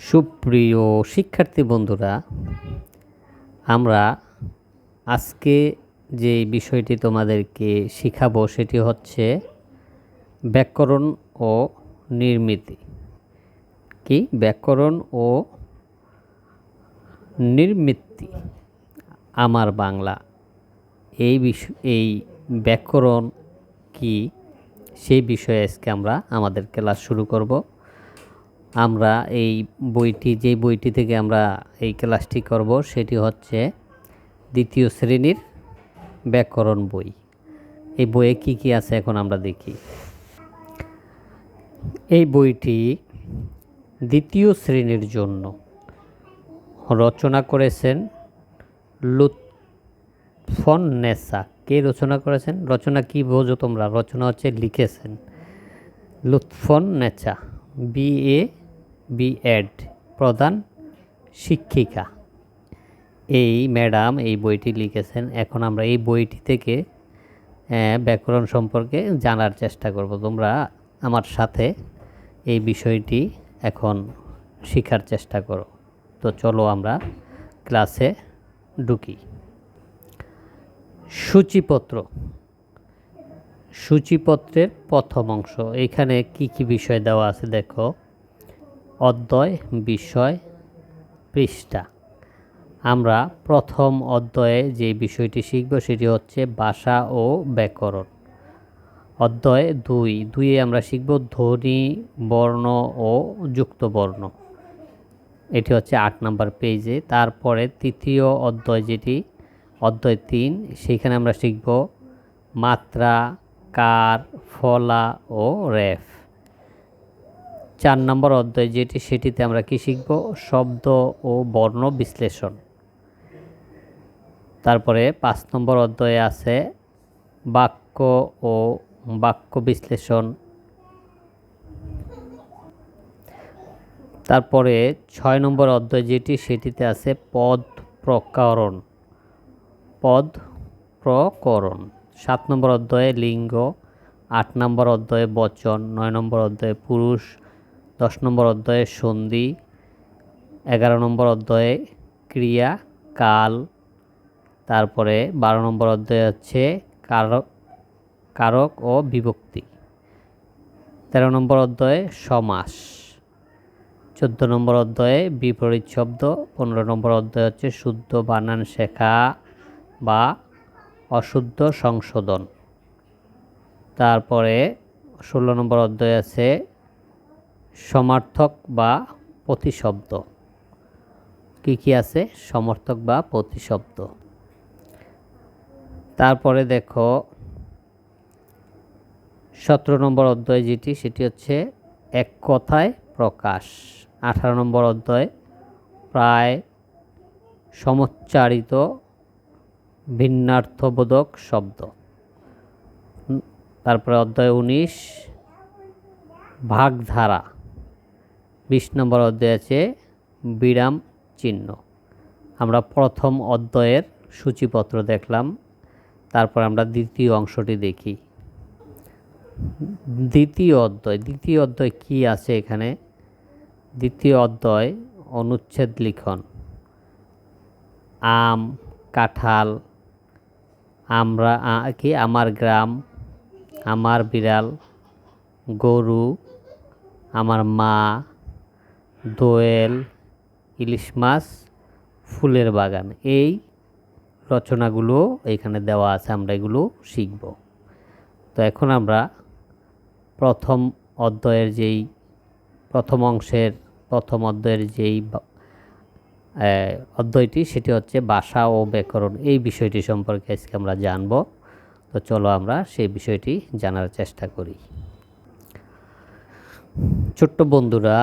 সুপ্রিয় শিক্ষার্থী বন্ধুরা, আমরা আজকে যে বিষয়টি তোমাদেরকে শিখাবো সেটি হচ্ছে ব্যাকরণ ও নির্মিতি। কি? ব্যাকরণ ও নির্মিতি। আমার বাংলা। এই বিষয় এই ব্যাকরণ কি? সেই বিষয়ে আজকে আমরা আমাদের ক্লাস শুরু করব। আমরা এই বইটি, যে বইটি থেকে আমরা এই ক্লাসটি করব, সেটি হচ্ছে দ্বিতীয় শ্রেণির ব্যাকরণ বই। এই বইয়ে কি কি আছে এখন আমরা দেখি। এই বইটি দ্বিতীয় শ্রেণির জন্য রচনা করেছেন লুৎফন নেসা। কে রচনা করেছেন? রচনা কি বোঝো তোমরা? রচনা হচ্ছে লিখেছেন Lutfon Necha B A B Ed প্রধান শিক্ষিকা। এই ম্যাডাম এই বইটি লিখেছেন। এখন আমরা এই বইটি থেকে ব্যাকরণ সম্পর্কে জানার চেষ্টা করব। তোমরা আমার সাথে এই বিষয়টি এখন শেখার চেষ্টা করো। তো চলো আমরা ক্লাসে ঢুকি। সূচিপত্র। সূচিপত্রের প্রথম অংশ। এখানে কি কি বিষয় দেওয়া আছে দেখো। অধ্যায়, বিষয়, পৃষ্ঠা। আমরা প্রথম অধ্যায়ে যে বিষয়টি শিখব সেটি হচ্ছে ভাষা ও ব্যাকরণ। অধ্যায় দুই, দুইয়ে আমরা শিখব ধ্বনি, বর্ণ ও যুক্ত বর্ণ এটি হচ্ছে আট নম্বর পেজে। তারপরে তৃতীয় অধ্যায় যেটি, অধ্যায় তিন, সেখানে আমরা শিখব মাত্রা, কার, ফলা ও রেফ। চার নম্বর অধ্যায় যেটি, সেটিতে আমরা কি শিখব? শব্দ ও বর্ণ বিশ্লেষণ। তারপরে পাঁচ নম্বর অধ্যায়ে আছে বাক্য ও বাক্য বিশ্লেষণ। তারপরে ছয় নম্বর অধ্যায় যেটি, সেটিতে আছে পদ প্রকরণ। পদ প্রকরণ। সাত নম্বর অধ্যায়ে লিঙ্গ, আট নম্বর অধ্যায়ে বচন, নয় নম্বর অধ্যায়ে পুরুষ দশ নম্বর অধ্যায়ে সন্ধি, এগারো নম্বর অধ্যায়ে ক্রিয়া, কাল, তারপরে বারো নম্বর অধ্যায় হচ্ছে কারক কারক ও বিভক্তি। তেরো নম্বর অধ্যায়ে সমাস, চোদ্দ নম্বর অধ্যায়ে বিপরীত শব্দ, পনেরো নম্বর অধ্যায় হচ্ছে শুদ্ধ বানান শেখা বা অশুদ্ধ সংশোধন। তারপরে ষোলো নম্বর অধ্যায় আছে সমার্থক বা প্রতিশব্দ। কি কি আছে? সমর্থক বা প্রতিশব্দ। তারপরে দেখো, সতেরো নম্বর অধ্যায় যেটি, সেটি হচ্ছে এক কথায় প্রকাশ। আঠারো নম্বর অধ্যায় প্রায় সমচ্চারিত ভিন্নার্থবোধক শব্দ। তারপরে অধ্যায় উনিশ, ভাগধারা। বিশ নম্বর অধ্যায় আছে বিরাম চিহ্ন। আমরা প্রথম অধ্যায়ের সূচিপত্র দেখলাম, তারপর আমরা দ্বিতীয় অংশটি দেখি। দ্বিতীয় অধ্যায় দ্বিতীয় অধ্যায় কি আছে এখানে? দ্বিতীয় অধ্যায়, অনুচ্ছেদ লিখন। আম, কাঁঠাল, আমরা কি? আমার গ্রাম, আমার বিড়াল, গরু, আমার মা দোয়েল, ইলিশ মাছ, ফুলের বাগান। এই রচনাগুলো এখানে দেওয়া আছে, আমরা এগুলো শিখব। তো এখন আমরা প্রথম অধ্যায়ের যেই, প্রথম অংশের, প্রথম অধ্যায়ের যেই অধ্যায়টি, সেটি হচ্ছে ভাষা ও ব্যাকরণ। এই বিষয়টি সম্পর্কে আজকে আমরা জানব। তো চলো আমরা সেই বিষয়টি জানার চেষ্টা করি। ছোট্ট বন্ধুরা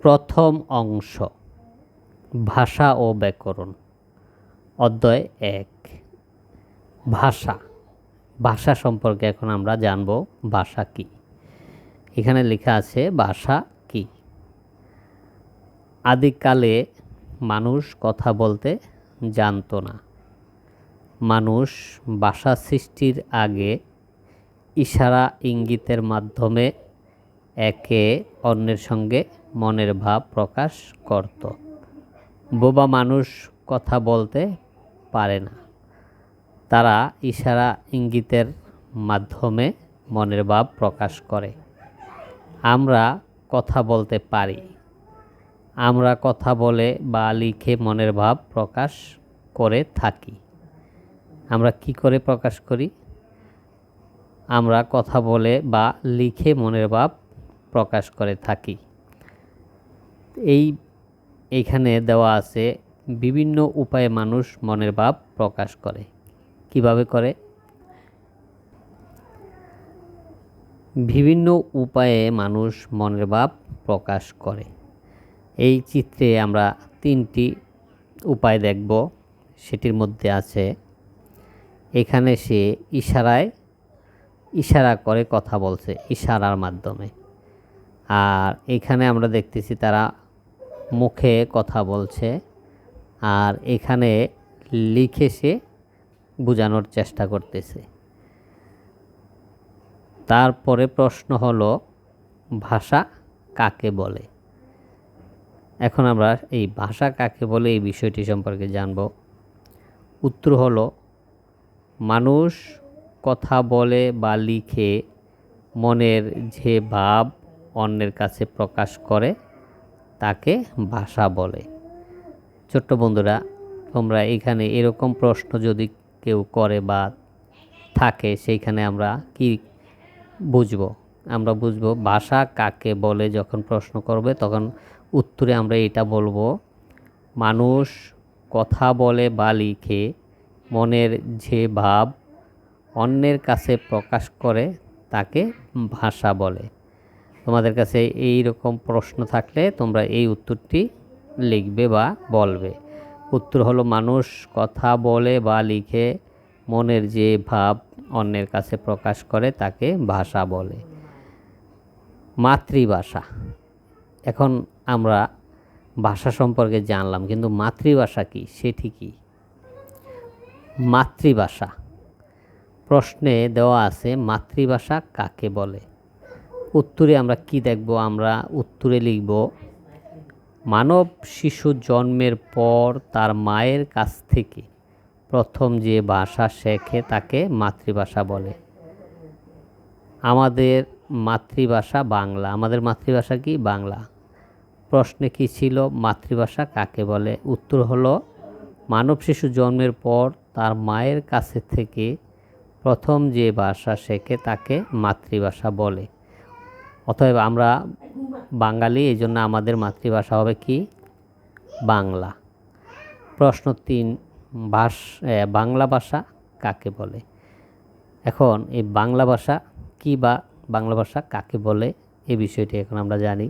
প্রথম অংশ, ভাষা ও ব্যাকরণ, অধ্যায় এক, ভাষা। ভাষা সম্পর্কে এখন আমরা জানব ভাষা কি। এখানে লেখা আছে, ভাষা কি? আদিকালে মানুষ কথা বলতে জানতো না। মানুষ ভাষা সৃষ্টির আগে ইশারা ইঙ্গিতের মাধ্যমে একে অন্যের সঙ্গে মনের ভাব প্রকাশ করত। বোবা মানুষ কথা বলতে পারে না। তারা ইশারা ইঙ্গিতের মাধ্যমে মনের ভাব প্রকাশ করে। আমরা কথা বলতে পারি। আমরা কথা বলে বা লিখে মনের ভাব প্রকাশ করে থাকি। আমরা কি করে প্রকাশ করি? আমরা কথা বলে বা লিখে মনের ভাব প্রকাশ করে থাকি। এই এইখানে দেওয়া আছে, বিভিন্ন উপায়ে মানুষ মনের ভাব প্রকাশ করে। কীভাবে করে? বিভিন্ন উপায়ে মানুষ মনের ভাব প্রকাশ করে। এই চিত্রে আমরা তিনটি উপায় দেখব। সেটির মধ্যে আছে, এখানে সে ইশারায়, ইশারা করে কথা বলছে, ইশারার মাধ্যমে। আর এখানে আমরা দেখতেছি তারা মুখে কথা বলছে আর এখানে লিখে সে বোঝানোর চেষ্টা করতেছে। তারপরে প্রশ্ন হলো, ভাষা কাকে বলে? এখন আমরা এই ভাষা কাকে বলে এই বিষয়টি সম্পর্কে জানব। উত্তর হলো, মানুষ কথা বলে বা লিখে মনের যে ভাব অন্যের কাছে প্রকাশ করে তাকে ভাষা বলে। ছোট্ট বন্ধুরা, তোমরা এখানে এরকম প্রশ্ন যদি কেউ করে বা থাকে, সেইখানে আমরা কি বুঝব? আমরা বুঝব ভাষা কাকে বলে যখন প্রশ্ন করবে, তখন উত্তরে আমরা এটা বলব, মানুষ কথা বলে বা লিখে, মনের যে ভাব অন্যের কাছে প্রকাশ করে, তাকে ভাষা বলে। তোমাদের কাছে এই রকম প্রশ্ন থাকলে তোমরা এই উত্তরটি লিখবে বা বলবে। উত্তর হলো, মানুষ কথা বলে বা লিখে মনের যে ভাব অন্যের কাছে প্রকাশ করে তাকে ভাষা বলে। মাতৃভাষা। এখন আমরা ভাষা সম্পর্কে জানলাম, কিন্তু মাতৃভাষা কি? সেটি কি? মাতৃভাষা। প্রশ্নে দেওয়া আছে, মাতৃভাষা কাকে বলে? উত্তরে আমরা কি দেখব? আমরা উত্তরে লিখব, মানব শিশু জন্মের পর তার মায়ের কাছ থেকে প্রথম যে ভাষা শেখে তাকে মাতৃভাষা বলে। আমাদের মাতৃভাষা বাংলা। আমাদের মাতৃভাষা কি? বাংলা। প্রশ্নে কি ছিল? মাতৃভাষা কাকে বলে? উত্তর হলো, মানব শিশু জন্মের পর তার মায়ের কাছে থেকে প্রথম যে ভাষা শেখে তাকে মাতৃভাষা বলে। অতএব আমরা বাঙালি, এই জন্য আমাদের মাতৃভাষা হবে কি? বাংলা। প্রশ্ন তিন, ভাষ বাংলা ভাষা কাকে বলে? এখন এই বাংলা ভাষা কি বা বাংলা ভাষা কাকে বলে? এই বিষয়টি এখন আমরা জানি।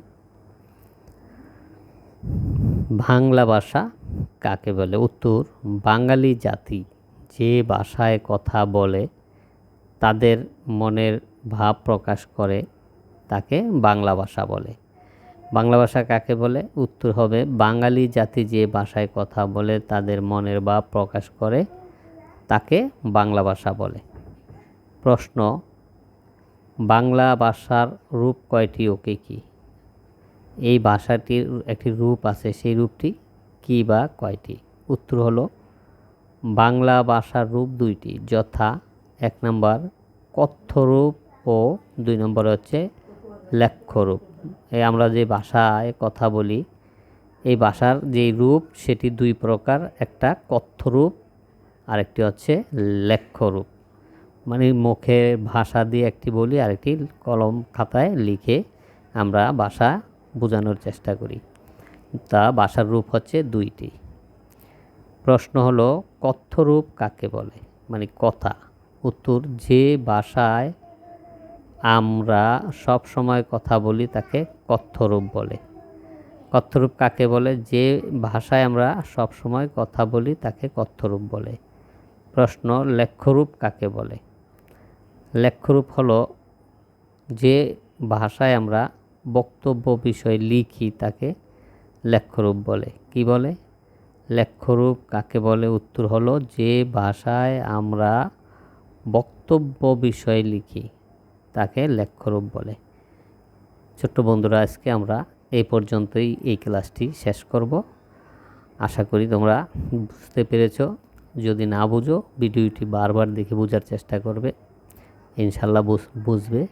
বাংলা ভাষা কাকে বলে? উত্তর, বাঙালি জাতি যে ভাষায় কথা বলে, তাদের মনের ভাব প্রকাশ করে তাকে বাংলা ভাষা বলে। বাংলা ভাষা কাকে বলে? উত্তর হবে, বাঙালি জাতি যে ভাষায় কথা বলে, তাদের মনের ভাব প্রকাশ করে, তাকে বাংলা ভাষা বলে। প্রশ্ন, বাংলা ভাষার রূপ কয়টি ওকে কি এই ভাষাটির একটি রূপ আছে, সেই রূপটি কি বা কয়টি? উত্তর হলো, বাংলা ভাষার রূপ দুইটি, যথা এক নম্বর কথ্যরূপ ও দুই নম্বর হচ্ছে লেখ্যরূপ। এই আমরা যে ভাষায় কথা বলি, এই ভাষার যে রূপ, সেটি দুই প্রকার। একটা কথ্যরূপ, আরেকটি হচ্ছে লেখ্যরূপ। মানে মুখে ভাষা দিয়ে একটি বলি, আরেকটি কলম খাতায় লিখে আমরা ভাষা বোঝানোর চেষ্টা করি। তা ভাষার রূপ হচ্ছে দুইটি। প্রশ্ন হলো, কথ্যরূপ কাকে বলে? মানে কথা। উত্তর, যে ভাষায় আমরা সব সময় কথা বলি তাকে কথ্যরূপ বলে। কথ্যরূপ কাকে বলে? যে ভাষায় আমরা সব সময় কথা বলি তাকে কথ্যরূপ বলে। প্রশ্ন, লেখ্যরূপ কাকে বলে? লেখ্যরূপ হলো যে ভাষায় আমরা বক্তব্য বিষয় লিখি তাকে লেখ্যরূপ বলে। কি বলে? লেখ্যরূপ কাকে বলে? উত্তর হলো যে ভাষায় আমরা বক্তব্য বিষয় লিখি। তাকে লেখ্যরূপ বলে। ছোট্ট বন্ধুরা, আজকে আমরা এই পর্যন্তই এই ক্লাসটি শেষ করব। আশা করি তোমরা বুঝতে পেরেছ। যদি না বুঝো, ভিডিওটি বারবার দেখে বোঝার চেষ্টা করবে। ইনশাল্লাহ বুঝ- বুঝবে।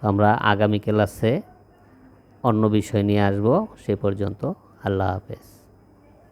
তো আমরা আগামী ক্লাসে অন্য বিষয় নিয়ে আসব। সে পর্যন্ত আল্লাহ হাফেজ।